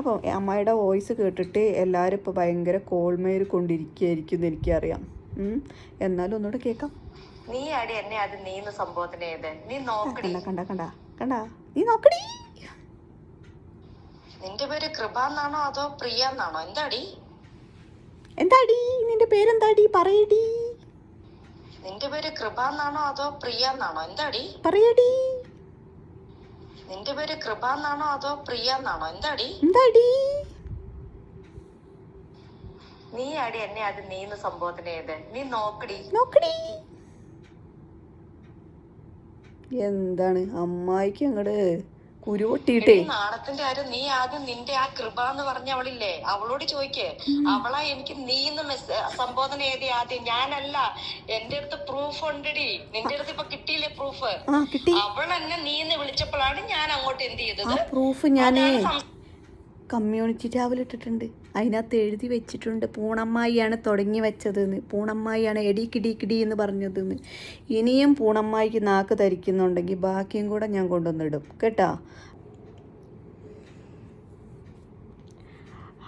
അപ്പോൾ അമ്മയുടെ വോയിസ് കേട്ടിട്ട് എല്ലാവരും ഇപ്പോൾ ഭയങ്കര കോൾമേർ കൊണ്ടിരിക്കുകയായിരിക്കും എന്ന് എനിക്കറിയാം. എന്നാലും ഒന്നുകൂടെ കേൾക്കാം. നീ അടി എന്നെ അത് നീന്ന് സംഭവത്തിന് ഏത് നീ നോക്കടി. കണ്ട കണ്ട കണ്ട കണ്ട. നീ നോക്കടി. നിന്റെ പേര് കൃപ എന്നാണോ അതോ പ്രിയ എന്നാണോ എന്താടി? എന്താടി? നിന്റെ പേരെന്താടി? പറയടി. നിന്റെ പേര് കൃപ എന്നാണോ അതോ പ്രിയ എന്നാണോ എന്താടി? പറയടി. നിന്റെ പേര് കൃപ എന്നാണോ അതോ പ്രിയ എന്നാണോ എന്താടി? എന്താടി? നീ അടി എന്നെ അത് നീന്ന് സംബോധന ചെയ്ത്. നീ നോക്കടി. നോക്കടി. എന്താണ്? അമ്മായിക്ക് അങ്ങട് കുരുവൊട്ടിയിട്ടേ നാണത്തിന്റെ കാര്യം നീ ആദ്യം നിന്റെ ആ കൃപ എന്ന് പറഞ്ഞ അവളില്ലേ? അവളോട് ചോദിക്കേ. അവളാ എനിക്ക് നീന്ന് എന്ന് സംബോധന ചെയ്തി ആദ്യം. ഞാനല്ല എന്റെ അടുത്ത് പ്രൂഫ് ഉണ്ടടി. നിന്റെ അടുത്ത് ഇപ്പൊ കിട്ടിയില്ലേ പ്രൂഫ് അവൾ എന്നെ നീന്ന് വിളിച്ചപ്പോഴാണ് ഞാൻ അങ്ങോട്ട് എന്ത് ചെയ്തത്? പ്രൂഫ് സം- കമ്മ്യൂണിറ്റി ടാബിൽ ഇട്ടിട്ടുണ്ട്. അതിനകത്ത് എഴുതി വെച്ചിട്ടുണ്ട്. പൂണമ്മായിയാണ് തുടങ്ങി വെച്ചതെന്ന്. പൂണമ്മായിയാണ് എടി കിടി കിടി എന്ന് പറഞ്ഞതെന്ന്. ഇനിയും പൂണമ്മായിക്ക് നാക്ക് ധരിക്കുന്നുണ്ടെങ്കിൽ ബാക്കിയും കൂടെ ഞാൻ കൊണ്ടുവന്നിടും. കേട്ടാ?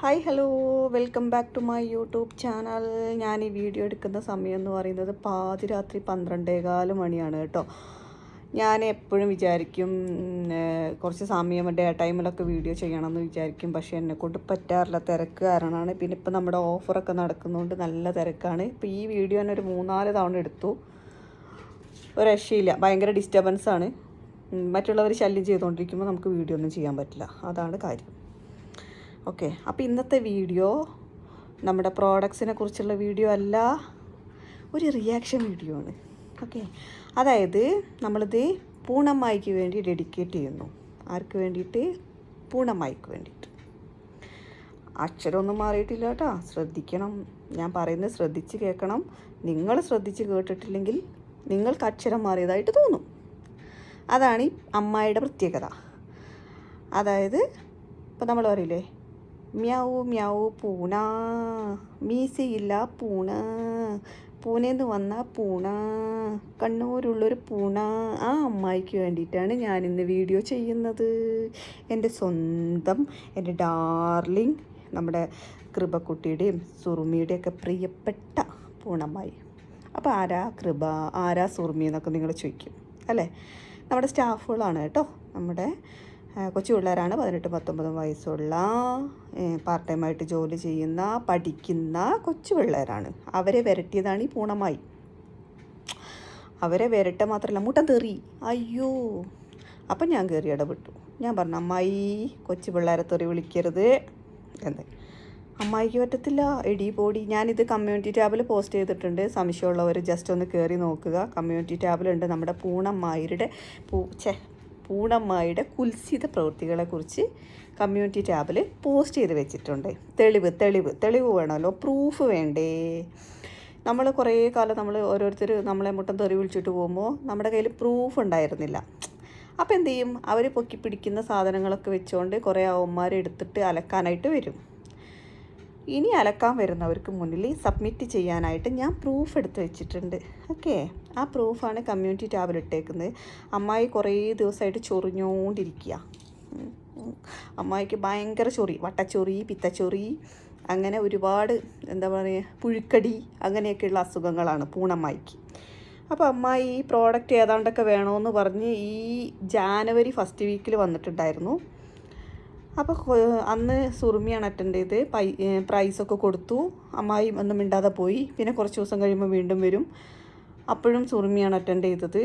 Hi hello welcome back to my YouTube channel ഞാൻ ഈ വീഡിയോ എടുക്കുന്ന സമയം എന്ന് പറയുന്നത് പാതിരാത്രി പന്ത്രണ്ടേകാൽ മണിയാണ് കേട്ടോ. ഞാൻ എപ്പോഴും വിചാരിക്കും കുറച്ച് സമയം ഡേ ടൈമിലൊക്കെ വീഡിയോ ചെയ്യണമെന്ന് വിചാരിക്കും. പക്ഷേ എന്നെ കൊണ്ട് പറ്റാറില്ല. തിരക്ക് കാരണമാണ് പിന്നെ ഇപ്പം നമ്മുടെ ഓഫറൊക്കെ നടക്കുന്നതുകൊണ്ട് നല്ല തിരക്കാണ്. ഇപ്പോൾ ഈ വീഡിയോ തന്നെ ഒരു മൂന്നാൽ തവണ എടുത്തു. ഒരു രക്ഷയില്ല. ഭയങ്കര ഡിസ്റ്റർബൻസ് ആണ്. മറ്റുള്ളവർ ശല്യം ചെയ്തുകൊണ്ടിരിക്കുമ്പോൾ നമുക്ക് വീഡിയോ ഒന്നും ചെയ്യാൻ പറ്റില്ല. അതാണ് കാര്യം. ഓക്കെ. അപ്പോൾ ഇന്നത്തെ വീഡിയോ നമ്മുടെ പ്രോഡക്ട്സിനെ കുറിച്ചുള്ള വീഡിയോ അല്ല ഒരു റിയാക്ഷൻ വീഡിയോ ആണ്. ഓക്കെ. അതായത് നമ്മളിത് പൂണമ്മായിക്ക് വേണ്ടി ഡെഡിക്കേറ്റ് ചെയ്യുന്നു. ആർക്ക് വേണ്ടിയിട്ട്? പൂണമ്മായിക്ക് വേണ്ടിയിട്ട്. അക്ഷരമൊന്നും മാറിയിട്ടില്ല കേട്ടോ. ശ്രദ്ധിക്കണം. ഞാൻ പറയുന്നത് ശ്രദ്ധിച്ച് കേൾക്കണം. നിങ്ങൾ ശ്രദ്ധിച്ച് കേട്ടിട്ടില്ലെങ്കിൽ നിങ്ങൾക്ക് അക്ഷരം മാറിയതായിട്ട് തോന്നും. അതാണ് ഈ അമ്മായിയുടെ പ്രത്യേകത. അതായത് ഇപ്പം നമ്മൾ പറയില്ലേ മ്യാവു മ്യാവു പൂണ മീസയില്ല പൂണ പൂനെന്ന് വന്ന പൂണ കണ്ണൂരുള്ളൊരു പൂണ. ആ അമ്മായിക്ക് വേണ്ടിയിട്ടാണ് ഇന്ന് വീഡിയോ ചെയ്യുന്നത്. എന്റെ സ്വന്തം എന്റെ ഡാർലിംഗ് നമ്മുടെ കൃപക്കുട്ടിയുടെയും സുറുമിയുടെയൊക്കെ പ്രിയപ്പെട്ട പൂണമ്മായി. അപ്പോൾ ആരാ കൃപ ആരാ സുറുമി എന്നൊക്കെ നിങ്ങൾ ചോദിക്കും അല്ലേ? നമ്മുടെ സ്റ്റാഫുകളാണ് കേട്ടോ നമ്മുടെ കൊച്ചു പിള്ളേരാണ് പതിനെട്ട് പത്തൊമ്പതും വയസ്സുള്ള പാർട്ട് ടൈമായിട്ട് ജോലി ചെയ്യുന്ന പഠിക്കുന്ന കൊച്ചു പിള്ളേരാണ് അവരെ വിരട്ടിയതാണ് ഈ പൂണമായി. അവരെ വിരട്ട മാത്രമല്ല മുട്ടം തെറി. അയ്യോ. അപ്പം ഞാൻ കയറി ഇടപെട്ടു. ഞാൻ പറഞ്ഞു അമ്മായി കൊച്ചു പിള്ളേരെ തെറി വിളിക്കരുത് എന്ന്. അമ്മായിക്ക് പറ്റത്തില്ല എടി പോടി. ഞാനിത് കമ്മ്യൂണിറ്റി ടാബിൽ പോസ്റ്റ് ചെയ്തിട്ടുണ്ട്. സംശയമുള്ളവർ ജസ്റ്റ് ഒന്ന് കയറി നോക്കുക. കമ്മ്യൂണിറ്റി ടാബിലുണ്ട് നമ്മുടെ പൂണമ്മായിരുടെ പൂ ഛേ പൂണമ്മായിയുടെ കുൽസിത പ്രവൃത്തികളെക്കുറിച്ച് കമ്മ്യൂണിറ്റി ടാബിൽ പോസ്റ്റ് ചെയ്ത് വെച്ചിട്ടുണ്ട്. തെളിവ് തെളിവ് തെളിവ് വേണമല്ലോ പ്രൂഫ് വേണ്ടേ? നമ്മൾ കുറേ കാലം നമ്മൾ ഓരോരുത്തർ നമ്മളെ മുട്ടം തെറി വിളിച്ചിട്ട് പോകുമ്പോൾ നമ്മുടെ കയ്യിൽ പ്രൂഫ് ഉണ്ടായിരുന്നില്ല. അപ്പോൾ എന്ത് ചെയ്യും? അവർ പൊക്കി പിടിക്കുന്ന സാധനങ്ങളൊക്കെ വെച്ചുകൊണ്ട് കുറേ അവന്മാർ എടുത്തിട്ട് അലക്കാനായിട്ട് വരും. ഇനി അലക്കാൻ വരുന്നവർക്ക് മുന്നിൽ സബ്മിറ്റ് ചെയ്യാനായിട്ട് ഞാൻ പ്രൂഫ് എടുത്ത് വെച്ചിട്ടുണ്ട്. ഓക്കെ ആ പ്രൂഫാണ് കമ്മ്യൂണിറ്റി ടാബിൽ ഇട്ടേക്കുന്നത്. അമ്മായി കുറേ ദിവസമായിട്ട് ചൊറിഞ്ഞുകൊണ്ടിരിക്കുക. അമ്മായിക്ക് ഭയങ്കര ചൊറി വട്ടച്ചൊറി പിത്തച്ചൊറി അങ്ങനെ ഒരുപാട് എന്താ പറയുക പുഴുക്കടി അങ്ങനെയൊക്കെയുള്ള അസുഖങ്ങളാണ് പൂണമ്മായിക്ക്. അപ്പോൾ അമ്മായി ഈ പ്രോഡക്റ്റ് ഏതാണ്ടൊക്കെ വേണമെന്ന് പറഞ്ഞ് ഈ ജാനുവരി ഫസ്റ്റ് വീക്കിൽ വന്നിട്ടുണ്ടായിരുന്നു. അപ്പോൾ അന്ന് സുറുമിയാണ് അറ്റൻഡ് ചെയ്ത്. പൈ പ്രൈസൊക്കെ കൊടുത്തു. അമ്മായി ഒന്നും മിണ്ടാതെ പോയി. പിന്നെ കുറച്ച് ദിവസം കഴിയുമ്പോൾ വീണ്ടും വരും. അപ്പോഴും സുറുമിയാണ് അറ്റൻഡ് ചെയ്തത്.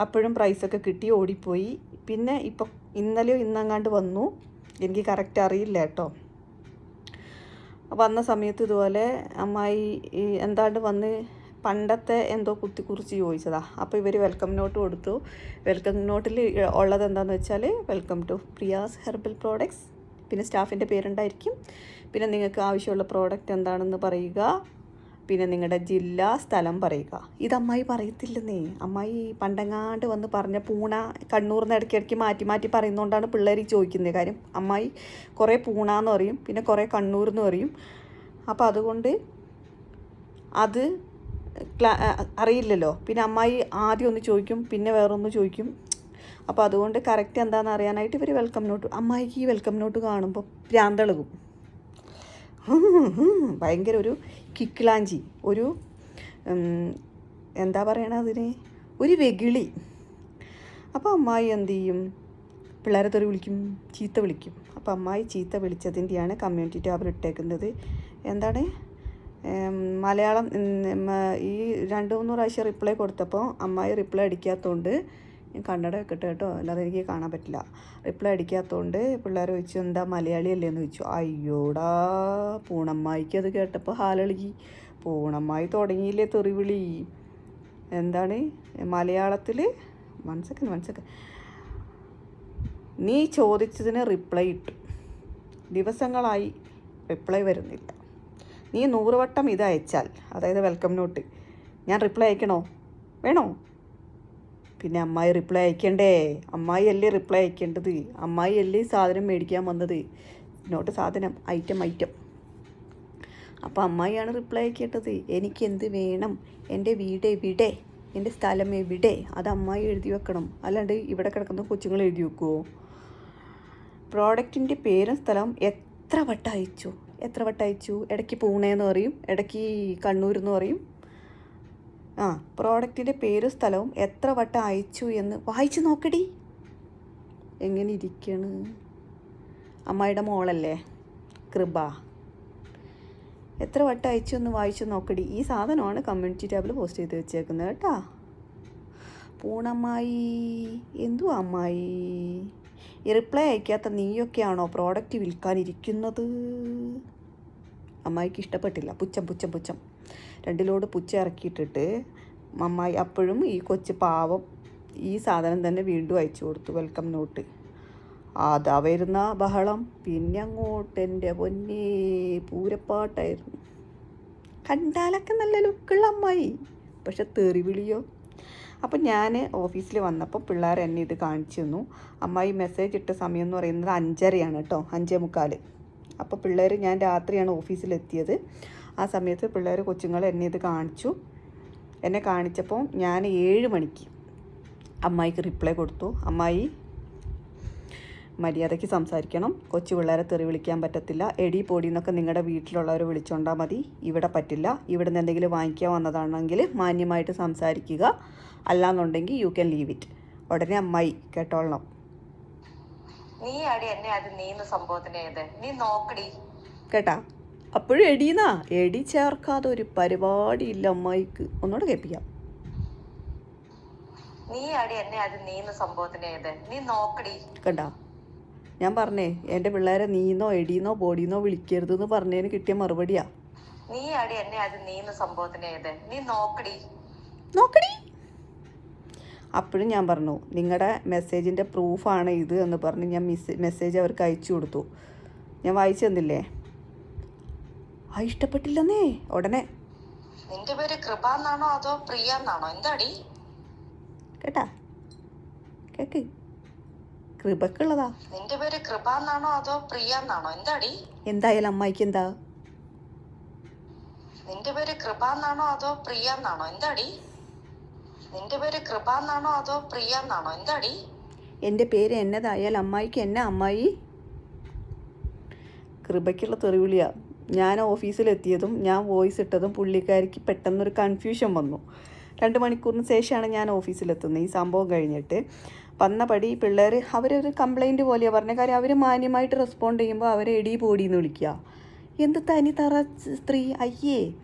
അപ്പോഴും പ്രൈസൊക്കെ കിട്ടി ഓടിപ്പോയി. പിന്നെ ഇപ്പോൾ ഇന്നലെയോ ഇന്നങ്ങാണ്ട് വന്നു. എനിക്ക് കറക്റ്റ് അറിയില്ല കേട്ടോ. വന്ന സമയത്ത് ഇതുപോലെ അമ്മായി എന്താണ്ട് വന്ന് പണ്ടത്തെ എന്തോ കുത്തിക്കുറിച്ച് ചോദിച്ചതാ. അപ്പോൾ ഇവർ വെൽക്കം നോട്ട് കൊടുത്തു. വെൽക്കം നോട്ടിൽ ഉള്ളത് എന്താണെന്ന് വെച്ചാൽ welcome to Priya's herbal products പിന്നെ സ്റ്റാഫിന്റെ പേരുണ്ടായിരിക്കും. പിന്നെ നിങ്ങൾക്ക് ആവശ്യമുള്ള പ്രോഡക്റ്റ് എന്താണെന്ന് പറയുക. പിന്നെ നിങ്ങളുടെ ജില്ല സ്ഥലം പറയുക. ഇത് അമ്മായി പറയത്തില്ലെന്നേ. അമ്മായി പണ്ടങ്ങാണ്ട് വന്ന് പറഞ്ഞ പൂണ കണ്ണൂർ നിന്ന് ഇടയ്ക്കിടയ്ക്ക് മാറ്റി മാറ്റി പറയുന്നതുകൊണ്ടാണ് പിള്ളേർ ചോദിക്കുന്നത് കാര്യം. അമ്മായി കുറേ പൂണ എന്ന് പറയും. പിന്നെ കുറേ കണ്ണൂർ എന്ന് പറയും. അപ്പോൾ അതുകൊണ്ട് അത് അറിയില്ലല്ലോ. പിന്നെ അമ്മായി ആദ്യം ഒന്ന് ചോദിക്കും പിന്നെ വേറൊന്ന് ചോദിക്കും. അപ്പോൾ അതുകൊണ്ട് കറക്റ്റ് എന്താണെന്ന് അറിയാനായിട്ട് ഇവർ വെൽക്കം നോട്ട് അമ്മായിക്ക് ഈ വെൽക്കം നോട്ട് കാണുമ്പോൾ പ്രാന്തളകും. ഭയങ്കര ഒരു കിക്കിളാഞ്ചി ഒരു എന്താ പറയണ അതിന്? ഒരു വെകിളി. അപ്പോൾ അമ്മായി എന്ത് ചെയ്യും? പിള്ളേരെ തെറി വിളിക്കും ചീത്ത വിളിക്കും. അപ്പോൾ അമ്മായി ചീത്ത വിളിച്ചതിന്റെയാണ് കമ്മ്യൂണിറ്റി ടാബിൽ ഇട്ടേക്കുന്നത്. എന്താണ്? മലയാളം ഈ രണ്ട് മൂന്ന് പ്രാവശ്യം റിപ്ലൈ കൊടുത്തപ്പോൾ അമ്മായി റിപ്ലൈ അടിക്കാത്തതുകൊണ്ട് ഞാൻ കണ്ണട വെക്കട്ടെ കേട്ടോ അല്ലാതെ എനിക്ക് കാണാൻ പറ്റില്ല. റിപ്ലൈ അടിക്കാത്തതുകൊണ്ട് പിള്ളേർ ചോദിച്ചു എന്താ മലയാളി അല്ലേ? എന്ന് ചോദിച്ചു. അയ്യോടാ പൂണമ്മായിക്ക് അത് കേട്ടപ്പോൾ ഹാലളകി. പൂണമ്മായി തുടങ്ങിയില്ലേ തെറിവിളി. എന്താണ്? മലയാളത്തിൽ വൺ സെക്കൻഡ് വൺ സെക്കൻഡ് നീ ചോദിച്ചതിന് റിപ്ലൈ ഇട്ടു. ദിവസങ്ങളായി റിപ്ലൈ വരുന്നില്ല. നീ നൂറ് വട്ടം ഇത് അയച്ചാൽ. അതായത് വെൽക്കം നോട്ട് ഞാൻ റിപ്ലൈ അയക്കണോ? വേണോ? പിന്നെ അമ്മായി റിപ്ലൈ അയക്കണ്ടേ? അമ്മായി അല്ലേ റിപ്ലൈ അയക്കേണ്ടത്? അമ്മായി അല്ലേ സാധനം മേടിക്കാൻ വന്നത്? നോട്ട് സാധനം ഐറ്റം ഐറ്റം അപ്പോൾ അമ്മായിയാണ് റിപ്ലൈ അയക്കേണ്ടത്. എനിക്ക് എന്ത് വേണം? എന്റെ വീട് എവിടെ? എന്റെ സ്ഥലം എവിടെ? അത് അമ്മായി എഴുതി വെക്കണം. അല്ലാണ്ട് ഇവിടെ കിടക്കുന്ന കൊച്ചുങ്ങൾ എഴുതി വെക്കുമോ പ്രോഡക്റ്റിന്റെ പേരും സ്ഥലം എത്ര വട്ടം അയച്ചു? എത്ര വട്ടം അയച്ചു? ഇടയ്ക്ക് പൂണെന്ന് പറയും ഇടയ്ക്ക് കണ്ണൂർ എന്ന് പറയും. ആ പ്രോഡക്റ്റിന്റെ പേരും സ്ഥലവും എത്ര വട്ടം അയച്ചു എന്ന് വായിച്ചു നോക്കടി. എങ്ങനെ ഇരിക്കണ്? അമ്മായിയുടെ മോളല്ലേ? കൃപ. എത്ര വട്ടം അയച്ചു എന്ന് വായിച്ചു നോക്കടി. ഈ സാധനമാണ് കമ്മ്യൂണിറ്റി ടാബിൽ പോസ്റ്റ് ചെയ്ത് വെച്ചേക്കുന്നത് കേട്ടാ. പൂണമ്മായി. എന്തു അമ്മായി? ഈ റിപ്ലൈ അയക്കാത്ത നീയൊക്കെയാണോ പ്രോഡക്റ്റ് വിൽക്കാനിരിക്കുന്നത്? അമ്മായിക്ക് ഇഷ്ടപ്പെട്ടില്ല. പുച്ഛം പുച്ഛം പുച്ഛം. രണ്ടിലോട് പുച്ഛ ഇറക്കിയിട്ടിട്ട് അമ്മായി അപ്പോഴും ഈ കൊച്ചു പാവം ഈ സാധനം തന്നെ വീണ്ടും അയച്ചു കൊടുത്തു വെൽക്കം നോട്ട് അതാ വരുന്ന ബഹളം. പിന്നെ അങ്ങോട്ട് എന്റെ പൊന്നേ പൂരപ്പാട്ടായിരുന്നു. കണ്ടാലൊക്കെ നല്ല ലുക്കുള്ള അമ്മായി. പക്ഷെ തെറി വിളിയോ അപ്പം ഞാൻ ഓഫീസിൽ വന്നപ്പോൾ പിള്ളേർ എന്നെ ഇത് കാണിച്ചു തന്നു. അമ്മായി മെസ്സേജ് ഇട്ട സമയം എന്ന് പറയുന്നത് അഞ്ചരയാണ് കേട്ടോ അഞ്ചേ മുക്കാൽ അപ്പോൾ പിള്ളേർ ഞാൻ രാത്രിയാണ് ഓഫീസിലെത്തിയത് ആ സമയത്ത് പിള്ളേർ കൊച്ചുങ്ങൾ എന്നെ ഇത് കാണിച്ചു. എന്നെ കാണിച്ചപ്പോൾ ഞാൻ ഏഴ് മണിക്ക് അമ്മായിക്ക് റിപ്ലൈ കൊടുത്തു. അമ്മായി മര്യാദയ്ക്ക് സംസാരിക്കണം. കൊച്ചു പിള്ളേരെ തെറി വിളിക്കാൻ പറ്റത്തില്ല. എടി പൊടി എന്നൊക്കെ നിങ്ങളുടെ വീട്ടിലുള്ളവർ വിളിച്ചോണ്ടാൽ മതി. ഇവിടെ പറ്റില്ല. ഇവിടെ നിന്ന് എന്തെങ്കിലും വാങ്ങിക്കാൻ വന്നതാണെങ്കിൽ മാന്യമായിട്ട് സംസാരിക്കുക. അല്ലാന്നുണ്ടെങ്കിൽ യു ക്യാൻ ലീവ് ഇറ്റ് ഉടനെ അമ്മായി കേട്ടോളണം. നീ അടി എന്നെ അത് നീന്ന് സംഭവത്തിന് ഏത്? നീ നോക്കടി. കേട്ടാ? അപ്പോഴും എടീന്നാ? എടി ചേർക്കാതെ ഒരു പരിപാടി ഇല്ല അമ്മായിക്ക്. ഒന്നുകൂടെ കേൾപ്പിക്കാം. നീ അടി എന്നെ അത് നീന്ന് സംഭവത്തിന് ഏത്? നീ നോക്കടി. കണ്ടാ ഞാൻ പറഞ്ഞേ എന്റെ പിള്ളേരെ നീന്നോ എടീന്നോ ബോഡീന്നോ വിളിക്കരുതെന്ന് പറഞ്ഞതിന് കിട്ടിയ മറുപടിയാ. നീ അടി എന്നെ അത് നീന്ന് സംഭവത്തിന് ഏത്? നീ നോക്കടി. നോക്കടി. അപ്പോഴും ഞാൻ പറഞ്ഞു നിങ്ങളുടെ മെസ്സേജിന്റെ പ്രൂഫാണ് ഇത് എന്ന് പറഞ്ഞ് ഞാൻ മിസ് മെസ്സേജ് അവർക്ക് അയച്ചു കൊടുത്തു. ഞാൻ വായിച്ചു തന്നില്ലേ? ആ ഇഷ്ടപ്പെട്ടില്ലെന്നേ. ഉടനെ. നിന്റെ പേര് കൃപ എന്നാണോ അതോ പ്രിയ എന്നാണോ? എന്താടി? കേട്ടാ? കേക്ക്. കൃപക്കുള്ളതാ. നിന്റെ പേര് കൃപ എന്നാണോ അതോ പ്രിയ എന്നാണോ? എന്താടി? എന്തായാലും അമ്മായിക്ക് എന്താ? നിന്റെ പേര് കൃപ എന്നാണോ അതോ പ്രിയ എന്നാണോ? എന്താടി? നിന്റെ പേര് കൃപ അതോ എന്താടി? പേര് എന്നതായാൽ അമ്മായിക്ക് എന്നെ അമ്മായി? കൃപയ്ക്കുള്ള തെറിവിളിയാ. ഞാൻ ഓഫീസിലെത്തിയതും ഞാൻ വോയിസ് ഇട്ടതും പുള്ളിക്കാരിക്ക് പെട്ടെന്നൊരു കൺഫ്യൂഷൻ വന്നു. രണ്ട് മണിക്കൂറിന് ശേഷമാണ് ഞാൻ ഓഫീസിലെത്തുന്നത്. ഈ സംഭവം കഴിഞ്ഞിട്ട് വന്നപടി പിള്ളേർ അവരൊരു കംപ്ലൈന്റ് പോലെയാണ് പറഞ്ഞ കാര്യം. അവർ മാന്യമായിട്ട് റെസ്പോണ്ട് ചെയ്യുമ്പോൾ അവരെ എടി പോടിയെന്ന് വിളിക്കുക. എന്ത് തനി തറ സ്ത്രീ. അയ്യേ.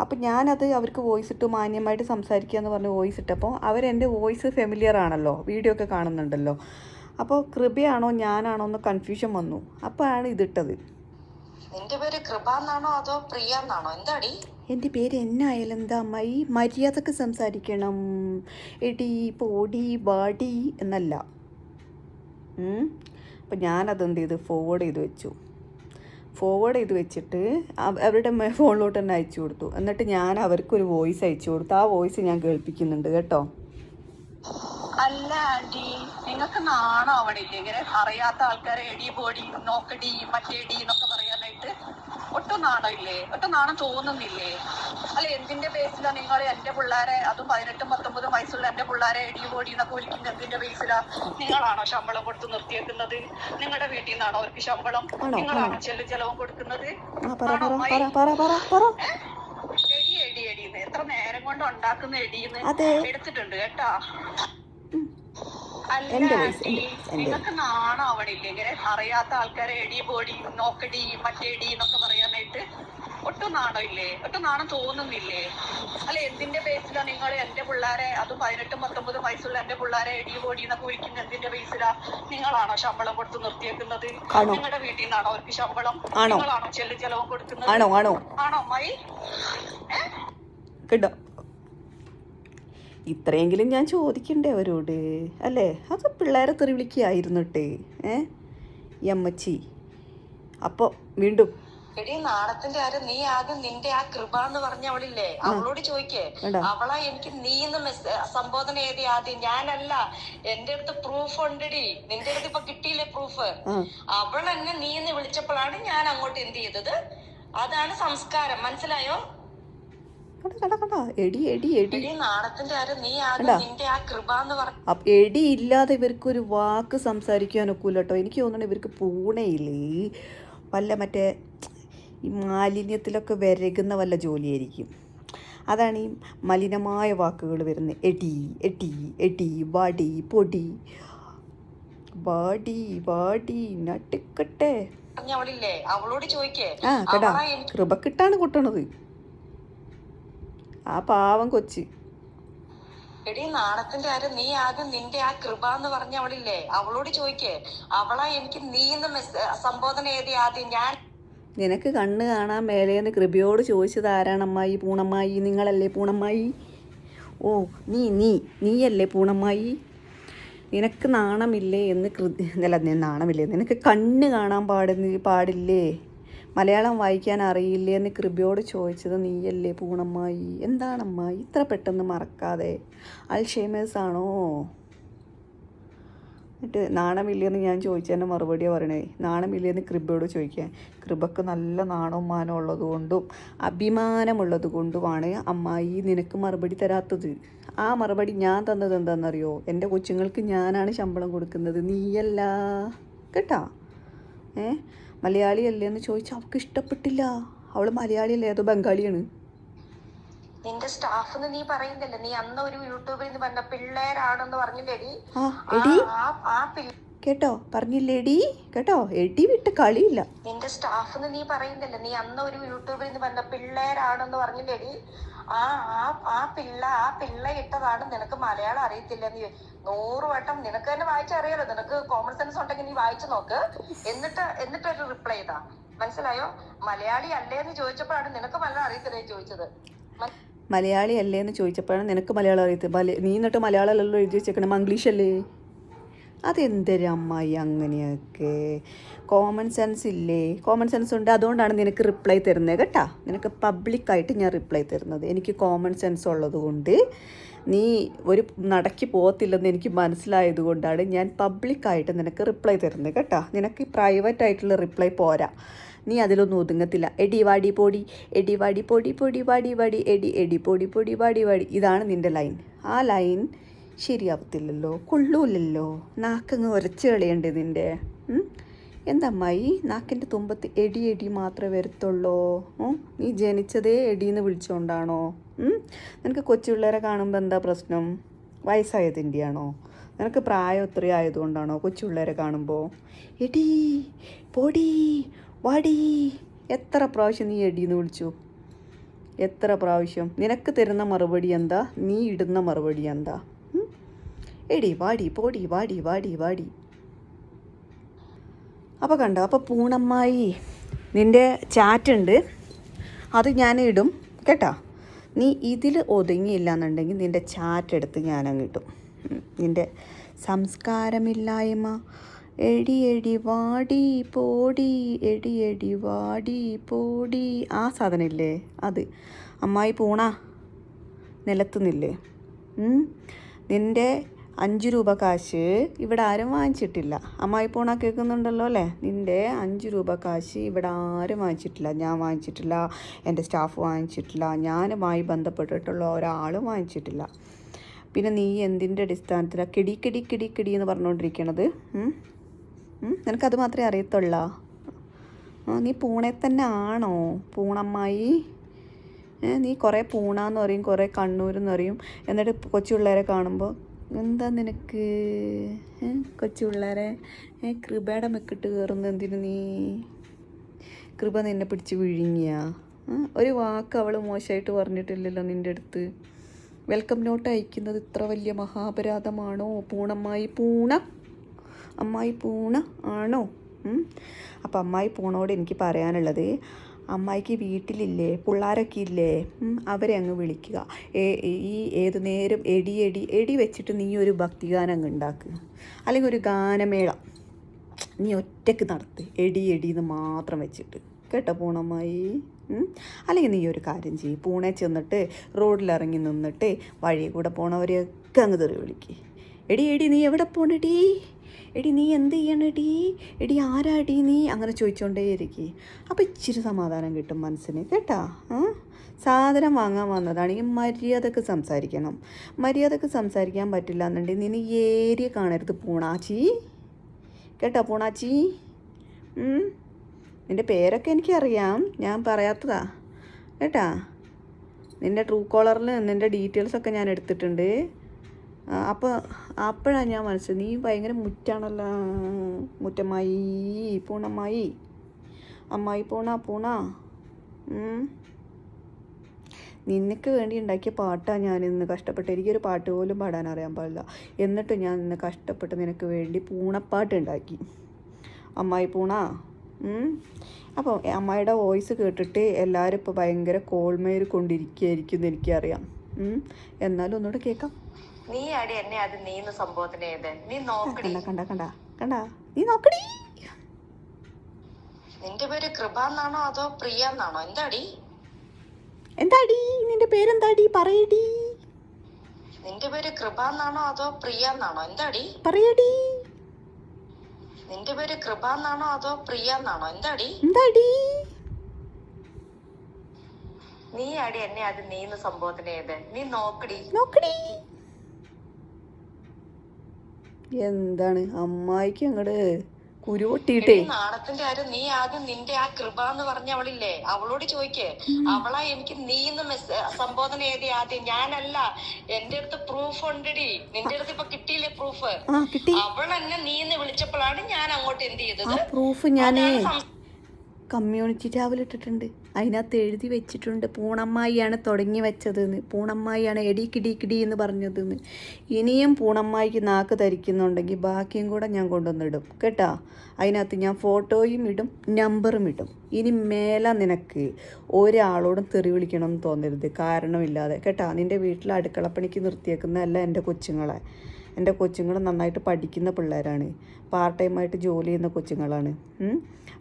അപ്പം ഞാനത് അവർക്ക് വോയിസ് ഇട്ട് മാന്യമായിട്ട് സംസാരിക്കുക എന്ന് പറഞ്ഞ് വോയിസ് ഇട്ടപ്പോൾ അവരെന്റെ വോയിസ് ഫെമിലിയർ ആണല്ലോ വീഡിയോ ഒക്കെ കാണുന്നുണ്ടല്ലോ. അപ്പോൾ കൃപയാണോ ഞാനാണോ എന്ന് കൺഫ്യൂഷൻ വന്നു. അപ്പോഴാണ് ഇതിട്ടത്. നിന്റെ പേര് കൃപ എന്നാണോ അതോ പ്രിയ എന്നാണോ? എന്താടി? എന്റെ പേര് എന്നായാലും എന്താ അമ്മായി? മര്യാദയ്ക്ക് സംസാരിക്കണം. എടി പോടി ബാടി എന്നല്ല. അപ്പം ഞാനത് എന്ത് ചെയ്തു? ഫോർവേഡ് ചെയ്ത് വെച്ചു. ഫോർവേഡ് ചെയ്ത് വെച്ചിട്ട് അവ- അവരുടെ ഫോണിലോട്ട് തന്നെ അയച്ചു കൊടുത്തു. എന്നിട്ട് ഞാൻ അവർക്ക് ഒരു വോയിസ് അയച്ചു കൊടുത്തു. ആ വോയിസ് ഞാൻ കേൾപ്പിക്കുന്നുണ്ട് കേട്ടോ. അല്ല നിങ്ങൾക്ക് നാണോ അവിടെ ഇങ്ങനെ അറിയാത്ത ആൾക്കാരെ എടി പോടി നോക്കടി മറ്റേടി എന്നൊക്കെ പറയാനായിട്ട്. ഒട്ടും നാണമില്ലേ? നാണം ഒട്ടും നാണം തോന്നുന്നില്ലേ? അല്ല എന്തിന്റെ ബേസിലാ നിങ്ങൾ എന്റെ പിള്ളേരെ അതും പതിനെട്ടും പത്തൊമ്പതും വയസ്സുള്ള എന്റെ പിള്ളേരെ ഇടി ഓടി എന്നൊക്കെ വിളിക്കുന്നത് എന്തിന്റെ ബേസിലാ നിങ്ങളാണോ ശമ്പളം കൊടുത്ത് നിർത്തിയേക്കുന്നത്? നിങ്ങളുടെ വീട്ടിൽ നിന്നാണോ അവർക്ക് ശമ്പളം? നിങ്ങളാണോ ചെല്ലു ചെലവും കൊടുക്കുന്നത്? എടി എടി എടിന്ന് എത്ര നേരം കൊണ്ട് ഉണ്ടാക്കുന്ന എടിന്ന് എടുത്തിട്ടുണ്ട് കേട്ടാ. എന്റെ വയസ്സ്, എന്റെ എന്റെ ഇങ്ങനെ അറിയാത്ത ആൾക്കാരെ എടി ബോഡി നോക്കടി മറ്റേടി എന്നൊക്കെ പറയാനായിട്ട് ഒട്ടും നാണം ഇല്ലേ? ഒട്ടും നാണം തോന്നുന്നില്ലേ? അല്ല എന്തിന്റെ ബേസിലാ നിങ്ങൾ എന്റെ പിള്ളേരെ അതും പതിനെട്ടും പത്തൊമ്പതും വയസ്സുള്ള എന്റെ പിള്ളേരെ എടി പോടി എന്നൊക്കെ വിളിക്കുന്നത് എന്തിന്റെ ബേസിലാ നിങ്ങളാണോ ശമ്പളം കൊടുത്ത് നിർത്തിയേക്കുന്നത്? ആണോ? നിങ്ങളുടെ വീട്ടിൽ നിന്നാണോ അവർക്ക് ശമ്പളം? ആണോ? നിങ്ങളാണോ ചെല്ലു ചെലവും കൊടുക്കുന്നത്? ആണോ? ആണോ? ആണോ അമ്മായി കേട്ടോ? ഇത്രയെങ്കിലും ഞാൻ ചോദിക്കണ്ടേ അവരോട്? അല്ലേ? അത് പിള്ളേരെ തെറി വിളിക്കുകയായിരുന്നിട്ട് ഏ? ഈ അമ്മച്ചി. അപ്പോൾ വീണ്ടും. എടി നാണത്തിന്റെ ആരും നീ ആദ്യം നിന്റെ ആ കൃപ എന്ന് പറഞ്ഞ അവളില്ലേ? അവളോട് ചോദിക്കേ. അവളാ എനിക്ക് നീ എന്ന് സംബോധന ചെയ്തി ആദ്യം. ഞാനല്ല എന്റെ അടുത്ത് പ്രൂഫ് ഉണ്ടടി. നിന്റെ അടുത്ത് ഇപ്പൊ കിട്ടിയില്ലേ പ്രൂഫ് അവൾ എന്നെ നീ എന്ന് വിളിച്ചപ്പോഴാണ് ഞാൻ അങ്ങോട്ട് എന്ത് ചെയ്തത്? അതാണ് സംസ്കാരം. മനസ്സിലായോ? കട എടി എടി എടി. ഇല്ലാതെ ഇവർക്കൊരു വാക്ക് സംസാരിക്കാനൊക്കില്ല കേട്ടോ എനിക്ക് തോന്നുന്നു ഇവർക്ക് പൂണയില്ലേ വല്ല മറ്റേ ഈ മാലിന്യത്തിലൊക്കെ വിരകുന്ന വല്ല ജോലിയായിരിക്കും. അതാണ് ഈ മലിനമായ വാക്കുകൾ വരുന്നത്. എടി എടി എടി വാടി പൊടി. വാടി വാടി നട്ടിക്കട്ടെ. അവളോട് ചോദിക്കേ. ആ കേട്ടാ കൃപക്കിട്ടാണ് കൊട്ടണത്. ആ പാവം കൊച്ചി. എടി നാണത്തിന്റെ കാര്യം നീ ആദ്യം നിന്റെ ആ കൃപ എന്ന് പറഞ്ഞ അവളില്ലേ? അവളോട് ചോദിക്കേ. അവളാ എനിക്ക് നീ എന്ന് സംബോധന എഴുതി ആദ്യം. ഞാൻ നിനക്ക് കണ്ണ് കാണാൻ മേലേന്ന് കൃപയോട് ചോദിച്ചത് ആരാണമ്മായി? പൂണമ്മായി? നിങ്ങളല്ലേ പൂണമ്മായി? ഓ നീ നീ നീയല്ലേ പൂണമ്മായി? നിനക്ക് നാണമില്ലേ എന്ന് കൃതി അല്ല നാണമില്ലേ? നിനക്ക് കണ്ണ് കാണാൻ പാടുന്ന പാടില്ലേ? മലയാളം വായിക്കാൻ അറിയില്ലേ എന്ന് കൃപയോട് ചോദിച്ചത് നീയല്ലേ പൂണമ്മായി? എന്താണമ്മ? ഇത്ര പെട്ടെന്ന് മറക്കാതെ. അൽഷേമേഴ്സ് ആണോ? എന്നിട്ട് നാണമില്ലെന്ന് ഞാൻ ചോദിച്ചതിന്റെ മറുപടിയാണ് പറയണേ. നാണമില്ലെന്ന് കൃപയോട് ചോദിക്കാൻ. കൃപക്ക് നല്ല നാണവും മാനവും ഉള്ളതുകൊണ്ടും അഭിമാനമുള്ളത് കൊണ്ടുമാണ് അമ്മായി നിനക്ക് മറുപടി തരാത്തത്. ആ മറുപടി ഞാൻ തന്നത് എന്താണെന്നറിയോ എന്റെ കൊച്ചുങ്ങൾക്ക് ഞാനാണ് ശമ്പളം കൊടുക്കുന്നത്. നീയല്ല. കേട്ടാ? ഏ? മലയാളിയല്ലേ എന്ന് ചോദിച്ചാൽ അവൾക്ക് ഇഷ്ടപ്പെട്ടില്ല. അവൾ മലയാളിയല്ലേ? അതോ ബംഗാളിയാണ്? നിന്റെ സ്റ്റാഫ് നീ പറയുന്നില്ല? നീ അന്ന് ഒരു യൂട്യൂബിൽ നിന്ന് പറഞ്ഞ പിള്ളേരാണെന്ന് പറഞ്ഞില്ലേടി? ആ ആ കേട്ടോ പറഞ്ഞില്ലേടി? കേട്ടോ എടി വിട്ട് കളിയില്ല. നിന്റെ സ്റ്റാഫ് നീ പറയുന്നില്ല നീ അന്ന് ഒരു യൂട്യൂബിൽ നിന്ന് വന്ന പിള്ളേരാണെന്ന് പറഞ്ഞില്ലേടി? ആ ആ ആ പിള്ള ആ പിള്ള ഇട്ടതാണ് നിനക്ക് മലയാളം അറിയത്തില്ല നീ നൂറ് വട്ടം നിനക്ക് തന്നെ വായിച്ചറിയാലോ നിനക്ക് കോമൺ സെൻസ് ഉണ്ടെങ്കിൽ നീ വായിച്ചു നോക്ക്. എന്നിട്ട് എന്നിട്ട് ഒരു റിപ്ലൈ ഇതാ. മനസ്സിലായോ? മലയാളി അല്ലേ എന്ന് ചോദിച്ചപ്പോഴാണ് നിനക്ക് മലയാളം അറിയത്തില്ലേ ചോദിച്ചത്. മലയാളി അല്ലേ എന്ന് ചോദിച്ചപ്പോഴാണ് നിനക്ക് മലയാളം അറിയത്തില്ല? നീ എന്നിട്ട് മലയാളം അല്ലല്ലോ എഴുതി വെച്ചേക്കണം മംഗ്ലീഷ് അല്ലേ? അതെന്തൊരു അമ്മായി അങ്ങനെയൊക്കെ? കോമൺ സെൻസ് ഇല്ലേ? കോമൺ സെൻസ് ഉണ്ട്. അതുകൊണ്ടാണ് നിനക്ക് റിപ്ലൈ തരുന്നത് കേട്ടാ. നിനക്ക് പബ്ലിക്കായിട്ട് ഞാൻ റിപ്ലൈ തരുന്നത്. എനിക്ക് കോമൺ സെൻസ് ഉള്ളത് കൊണ്ട് നീ ഒരു നടക്കി പോകത്തില്ലെന്ന് എനിക്ക് മനസ്സിലായത് കൊണ്ടാണ് ഞാൻ പബ്ലിക്കായിട്ട് നിനക്ക് റിപ്ലൈ തരുന്നത് കേട്ടാ. നിനക്ക് പ്രൈവറ്റ് ആയിട്ടുള്ള റിപ്ലൈ പോരാ. നീ അതിലൊന്നും ഒതുങ്ങത്തില്ല. എടി വാടി പൊടി എടി വാടി പൊടി പൊടി വാടി വാടി എടി എടി പൊടി പൊടി വാടി വാടി. ഇതാണ് നിന്റെ ലൈൻ ആ ലൈൻ ശരിയാവത്തില്ലല്ലോ കൊള്ളൂലല്ലോ നാക്കങ്ങ് ഉരച്ച് കളയണ്ടേ നിന്റെ? എന്തമ്മായി? നാക്കിന്റെ തുമ്പത്ത് എടി എടി മാത്രമേ വരത്തുള്ളൂ? നീ ജനിച്ചതേ എടിയെന്ന് വിളിച്ചുകൊണ്ടാണോ നിനക്ക് കൊച്ചു പിള്ളേരെ കാണുമ്പോൾ എന്താ പ്രശ്നം? വയസ്സായതിന്റെയാണോ നിനക്ക് പ്രായം ഇത്രയും ആയതുകൊണ്ടാണോ കൊച്ചു പിള്ളേരെ കാണുമ്പോൾ എടി പൊടി വടി എത്ര പ്രാവശ്യം നീ എടീന്ന് വിളിച്ചു? എത്ര പ്രാവശ്യം? നിനക്ക് തരുന്ന മറുപടി എന്താ? നീ ഇടുന്ന മറുപടി എന്താ? എടി വാടി പോടി വാടി വാടി വാടി. അപ്പോൾ കണ്ടോ അപ്പോൾ പൂണമ്മായി നിന്റെ ചാറ്റുണ്ട്. അത് ഞാൻ ഇടും കേട്ടോ? നീ ഇതിൽ ഒതുങ്ങിയില്ല എന്നുണ്ടെങ്കിൽ നിന്റെ ചാറ്റ് എടുത്ത് ഞാൻ അങ്ങ് ഇട്ടും. നിന്റെ സംസ്കാരമില്ലായ്മ. എടി എടി വാടി പോടി. എടി എടി വാടി പോടി. ആ സാധനമില്ലേ? അത്. അമ്മായി പൂണ. നിലത്തുന്നില്ലേ? നിന്റെ അഞ്ച് രൂപ കാശ് ഇവിടെ ആരും വാങ്ങിച്ചിട്ടില്ല. അമ്മായി പോണ കേൾക്കുന്നുണ്ടല്ലോ അല്ലേ? നിന്റെ അഞ്ച് രൂപ കാശ് ഇവിടെ ആരും വാങ്ങിച്ചിട്ടില്ല. ഞാൻ വാങ്ങിച്ചിട്ടില്ല. എന്റെ സ്റ്റാഫ് വാങ്ങിച്ചിട്ടില്ല. ഞാനുമായി ബന്ധപ്പെട്ടിട്ടുള്ള ഒരാളും വാങ്ങിച്ചിട്ടില്ല. പിന്നെ നീ എന്തിന്റെ അടിസ്ഥാനത്തിലാണ് കിടി കിടി കിടി കിടി എന്ന് പറഞ്ഞുകൊണ്ടിരിക്കണത്? നിനക്കത് മാത്രമേ അറിയത്തുള്ളോ. നീ പൂണെ തന്നെ ആണോ? പൂണമ്മായി? നീ കുറേ പൂണാന്ന് പറയും കുറേ കണ്ണൂരെന്ന് പറയും. എന്നിട്ട് കൊച്ചു പിള്ളേരെ കാണുമ്പോൾ എന്താ നിനക്ക്? കൊച്ചു പിള്ളേരെ. കൃപയുടെ മെക്കിട്ട് കയറുന്ന എന്തിനു നീ? കൃപ നിന്നെ പിടിച്ച് വിഴുങ്ങിയ? ഒരു വാക്ക് അവൾ മോശമായിട്ട് പറഞ്ഞിട്ടില്ലല്ലോ നിന്റെ അടുത്ത്. വെൽക്കം നോട്ട് അയക്കുന്നത് ഇത്ര വലിയ മഹാപരാധമാണോ? പൂണമ്മായി പൂണ. അമ്മായി പൂണ ആണോ? അപ്പം അമ്മായി പൂണോട് എനിക്ക് പറയാനുള്ളത് അമ്മായിക്ക് വീട്ടിലില്ലേ പിള്ളേരൊക്കെ ഇല്ലേ അവരെ അങ്ങ് വിളിക്കുക. ഈ ഏത് നേരം എടി എടി എടി വെച്ചിട്ട് നീ ഒരു ഭക്തിഗാനം അങ്ങ് ഉണ്ടാക്കുക അല്ലെങ്കിൽ ഒരു ഗാനമേള. നീ ഒറ്റയ്ക്ക് നടത്ത്. എടി എടി എന്ന് മാത്രം വെച്ചിട്ട്. കേട്ടോ പൂണമ്മായി? അല്ലെങ്കിൽ നീ ഒരു കാര്യം ചെയ്യ്. പൂണെ ചെന്നിട്ട് റോഡിലിറങ്ങി നിന്നിട്ട് വഴി കൂടെ പോണവരെയൊക്കെ അങ്ങ് തെറി വിളിക്കുക എടി എടി നീ എവിടെ പോണടി? എടി നീ എന്ത് ചെയ്യണടി? എടി ആരാടി നീ? അങ്ങനെ ചോദിച്ചുകൊണ്ടേയിരിക്കും അപ്പോൾ ഇച്ചിരി സമാധാനം കിട്ടും മനസ്സിന് കേട്ടാ? സാധനം വാങ്ങാൻ വന്നതാണെങ്കിൽ മര്യാദയ്ക്ക് സംസാരിക്കണം. മര്യാദയ്ക്ക് സംസാരിക്കാൻ പറ്റില്ല എന്നുണ്ടെങ്കിൽ നീ ഏരിയ കാണരുത് പൂണാച്ചി. കേട്ടോ പൂണാച്ചി. നിന്റെ പേരൊക്കെ എനിക്കറിയാം ഞാൻ പറയാത്തതാ. കേട്ടാ? നിന്റെ ട്രൂ കോളറിൽ നിന്റെ ഡീറ്റെയിൽസൊക്കെ ഞാൻ എടുത്തിട്ടുണ്ട്. അപ്പോൾ അപ്പോഴാണ് ഞാൻ മനസ്സിൽ നീ ഭയങ്കര മുറ്റാണല്ലോ. മുറ്റമായി പൂണമ്മായി അമ്മായി പൂണ പൂണ. നിനക്ക് വേണ്ടി ഉണ്ടാക്കിയ പാട്ടാണ് ഞാൻ ഇന്ന് കഷ്ടപ്പെട്ട്. എനിക്കൊരു പാട്ട് പോലും പാടാൻ അറിയാൻ പാടില്ല. എന്നിട്ട് ഞാൻ ഇന്ന് കഷ്ടപ്പെട്ട് നിനക്ക് വേണ്ടി പൂണപ്പാട്ട് ഉണ്ടാക്കി. അമ്മായി പൂണ. അപ്പോൾ അമ്മായിയുടെ വോയിസ് കേട്ടിട്ട് എല്ലാവരും ഇപ്പോൾ ഭയങ്കര കോൾമേർ കൊണ്ടിരിക്കുകയായിരിക്കും എന്ന് എനിക്കറിയാം. എന്നാലും ഒന്നുകൂടെ കേൾക്കാം. നീ ആടി എന്നെ അത് നീന്ന് സംബോധന ചെയ്ത്. നീ നോക്കടി. കണ്ട കണ്ട കണ്ട നീ നോക്കടി. നിന്റെ പേര് കൃപ എന്നാണോ അതോ പ്രിയ എന്നാണോ എന്താടി? എന്താടി? നിന്റെ പേരെന്താടി? പറയടി. നിന്റെ പേര് കൃപ എന്നാണോ അതോ പ്രിയ എന്നാണോ എന്താടി? പറയടി. നിന്റെ പേര് കൃപ എന്നാണോ അതോ പ്രിയ എന്നാണോ എന്താടി? എന്താടി? നീ ആടി എന്നെ അത് നീന്ന് സംബോധന ചെയ്ത്. നീ നോക്കടി. നോക്കടി. എന്താണ്? അമ്മായിക്ക് അങ്ങട് കുരുവൊട്ടിയിട്ടേ ഈ നാണത്തിന്റെ കാര്യം നീ ആദ്യം നിന്റെ ആ കൃപ എന്ന് പറഞ്ഞ അവളില്ലേ? അവളോട് ചോദിക്കേ. അവളാ എനിക്ക് നീന്ന് എന്ന് സംബോധന ചെയ്തി ആദ്യം. ഞാനല്ല എന്റെ അടുത്ത് പ്രൂഫ് ഉണ്ടടി. നിന്റെ അടുത്ത് ഇപ്പൊ കിട്ടിയില്ലേ പ്രൂഫ് അവൾ എന്നെ നീന്ന് വിളിച്ചപ്പോഴാണ് ഞാൻ അങ്ങോട്ട് എന്ത് ചെയ്തത്? പ്രൂഫ് സം- കമ്മ്യൂണിറ്റി ടാബിൽ ഇട്ടിട്ടുണ്ട്. അതിനകത്ത് എഴുതി വെച്ചിട്ടുണ്ട് പൂണമ്മായിയാണ് തുടങ്ങി വെച്ചതെന്ന്. പൂണമ്മായിയാണ് എടി കിടി കിടി എന്ന് പറഞ്ഞതെന്ന്. ഇനിയും പൂണമ്മായിക്ക് നാക്ക് ധരിക്കുന്നുണ്ടെങ്കിൽ ബാക്കിയും കൂടെ ഞാൻ കൊണ്ടുവന്നിടും കേട്ടാ? അതിനകത്ത് ഞാൻ ഫോട്ടോയും ഇടും നമ്പറും ഇടും. ഇനി മേലെ നിനക്ക് ഒരാളോടും തെറി വിളിക്കണം എന്ന് തോന്നരുത്. കാരണമില്ലാതെ. കേട്ടാ? നിന്റെ വീട്ടിൽ അടുക്കളപ്പണിക്ക് നിർത്തിയേക്കുന്നതല്ല എന്റെ കൊച്ചുങ്ങളെ. എന്റെ കൊച്ചുങ്ങൾ നന്നായിട്ട് പഠിക്കുന്ന പിള്ളേരാണ്. പാർട്ട് ടൈമായിട്ട് ജോലി ചെയ്യുന്ന കൊച്ചുങ്ങളാണ്.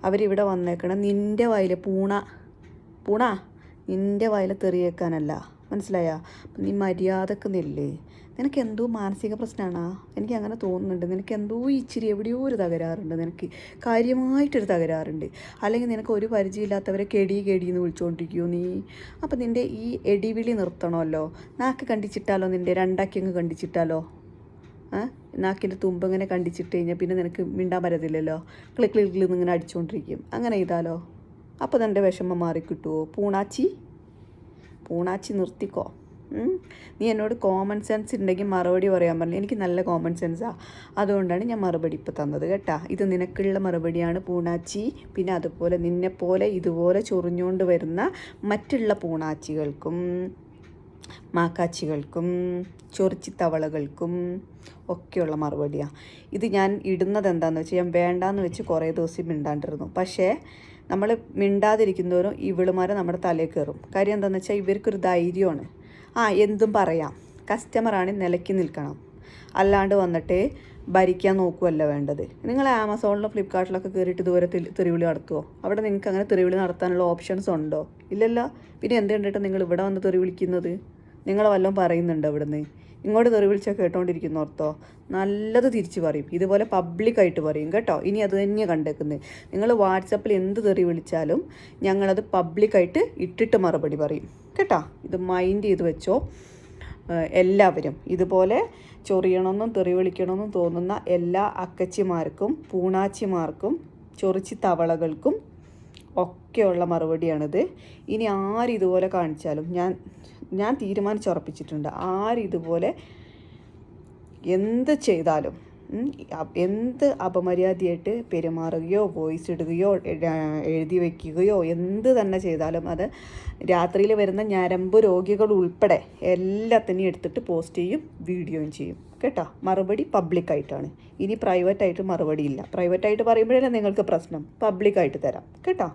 അവരിവിടെ വന്നേക്കണം നിന്റെ വായിൽ പൂണ. പൂണ? നിന്റെ വായിൽ തെറിയേക്കാനല്ല. മനസ്സിലായാ? നീ മര്യാദയ്ക്ക് നില്ലേ. നിനക്ക് എന്തോ മാനസിക പ്രശ്നമാണോ എനിക്ക് അങ്ങനെ തോന്നുന്നുണ്ട്. നിനക്ക് എന്തോ ഇച്ചിരി എവിടെയോ ഒരു തകരാറുണ്ട് നിനക്ക്. കാര്യമായിട്ടൊരു തകരാറുണ്ട്. അല്ലെങ്കിൽ നിനക്ക് ഒരു പരിചയമില്ലാത്തവരെ കെടി കെടി എന്ന് വിളിച്ചുകൊണ്ടിരിക്കുമോ നീ? അപ്പം നിന്റെ ഈ എടിവിളി നിർത്തണമല്ലോ. നാക്ക് കണ്ടിച്ചിട്ടാലോ നിന്റെ രണ്ടാക്കി അങ്ങ് കണ്ടിച്ചിട്ടാലോ? നാക്കിന്റെ തുമ്പ് ഇങ്ങനെ കണ്ടിച്ചിട്ട് കഴിഞ്ഞാൽ പിന്നെ നിനക്ക് മിണ്ടാൻ പറ്റത്തില്ലല്ലോ. ക്ലിക്ക് ക്ലിക്ക് ക്ലിക്ക് ഇങ്ങനെ അടിച്ചുകൊണ്ടിരിക്കും അങ്ങനെ ചെയ്താലോ? അപ്പോൾ തന്റെ വിഷമം മാറിക്കിട്ടുമോ പൂണാച്ചി? പൂണാച്ചി നിർത്തിക്കോ. നീ എന്നോട് കോമൺ സെൻസ് ഉണ്ടെങ്കിൽ മറുപടി പറയാൻ പറഞ്ഞു. എനിക്ക് നല്ല കോമൺ സെൻസാ അതുകൊണ്ടാണ് ഞാൻ മറുപടി ഇപ്പോൾ തന്നത് കേട്ടാ. ഇത് നിനക്കുള്ള മറുപടിയാണ് പൂണാച്ചി. പിന്നെ അതുപോലെ നിന്നെപ്പോലെ ഇതുപോലെ ചൊറിഞ്ഞുകൊണ്ട് വരുന്ന മറ്റുള്ള പൂണാച്ചികൾക്കും. മാക്കാച്ചികൾക്കും ചൊറിച്ചിത്തവളകൾക്കും ഒക്കെയുള്ള മറുപടിയാണ് ഇത് ഞാൻ ഇടുന്നത് എന്താണെന്ന് വെച്ചാൽ ഞാൻ വേണ്ടാന്ന് വെച്ച് കുറേ ദിവസം മിണ്ടാണ്ടിരുന്നു. പക്ഷേ നമ്മൾ മിണ്ടാതിരിക്കുന്നവരും ഇവളുമാരെ നമ്മുടെ തലയിൽ കയറും കാര്യം എന്താണെന്ന് വെച്ചാൽ ഇവർക്കൊരു ധൈര്യമാണ്. ആ എന്തും പറയാം. കസ്റ്റമറാണ് നിലയ്ക്ക് നിൽക്കണം. അല്ലാണ്ട് വന്നിട്ട് ഭരിക്കാൻ നോക്കുകയല്ല വേണ്ടത്. നിങ്ങൾ ആമസോണിലോ ഫ്ലിപ്കാർട്ടിലൊക്കെ കയറിയിട്ട് തെറി- തെറിവിളി നടത്തുമോ അവിടെ നിങ്ങൾക്ക് അങ്ങനെ തെറിവിളി നടത്താനുള്ള ഓപ്ഷൻസ് ഉണ്ടോ? ഇല്ലല്ലോ. പിന്നെ എന്ത് കണ്ടിട്ട് നിങ്ങൾ ഇവിടെ വന്ന് തെറി വിളിക്കുന്നത് നിങ്ങളെ വല്ലതും പറയുന്നുണ്ട് ഇവിടുന്ന് ഇങ്ങോട്ട് തെറി വിളിച്ചാൽ കേട്ടോണ്ടിരിക്കുന്നോർത്തോ? നല്ലത് തിരിച്ച് പറയും. ഇതുപോലെ പബ്ലിക്കായിട്ട് പറയും കേട്ടോ. ഇനി അത് തന്നെ കണ്ടേക്കുന്നത് നിങ്ങൾ വാട്സപ്പിൽ എന്ത് തെറി വിളിച്ചാലും ഞങ്ങളത് പബ്ലിക്കായിട്ട് ഇട്ടിട്ട് മറുപടി പറയും. കേട്ടോ? ഇത് മൈൻഡ് ചെയ്ത് വെച്ചോ. എല്ലാവരും. ഇതുപോലെ ചൊറിയണമെന്നും തെറി വിളിക്കണമെന്നും തോന്നുന്ന എല്ലാ അക്കച്ചിമാർക്കും പൂണാച്ചിമാർക്കും ചൊറിച്ചി തവളകൾക്കും ഒക്കെയുള്ള മറുപടിയാണിത്. ഇനി ആരിതുപോലെ കാണിച്ചാലും ഞാൻ ഞാൻ തീരുമാനിച്ചുറപ്പിച്ചിട്ടുണ്ട്. ആരിതുപോലെ എന്ത് ചെയ്താലും എന്ത് അപമര്യാദയായിട്ട് പെരുമാറുകയോ വോയിസ് ഇടുകയോ എഴുതി വയ്ക്കുകയോ എന്ത് തന്നെ ചെയ്താലും അത് രാത്രിയിൽ വരുന്ന ഞരമ്പ് രോഗികൾ ഉൾപ്പെടെ എല്ലാത്തിനെയും എടുത്തിട്ട് പോസ്റ്റ് ചെയ്യും വീഡിയോയും ചെയ്യും. കേട്ടോ? മറുപടി പബ്ലിക്കായിട്ടാണ് ഇനി പ്രൈവറ്റായിട്ട് മറുപടി ഇല്ല. പ്രൈവറ്റായിട്ട് പറയുമ്പോഴല്ലേ നിങ്ങൾക്ക് പ്രശ്നം? പബ്ലിക്കായിട്ട് തരാം. കേട്ടോ?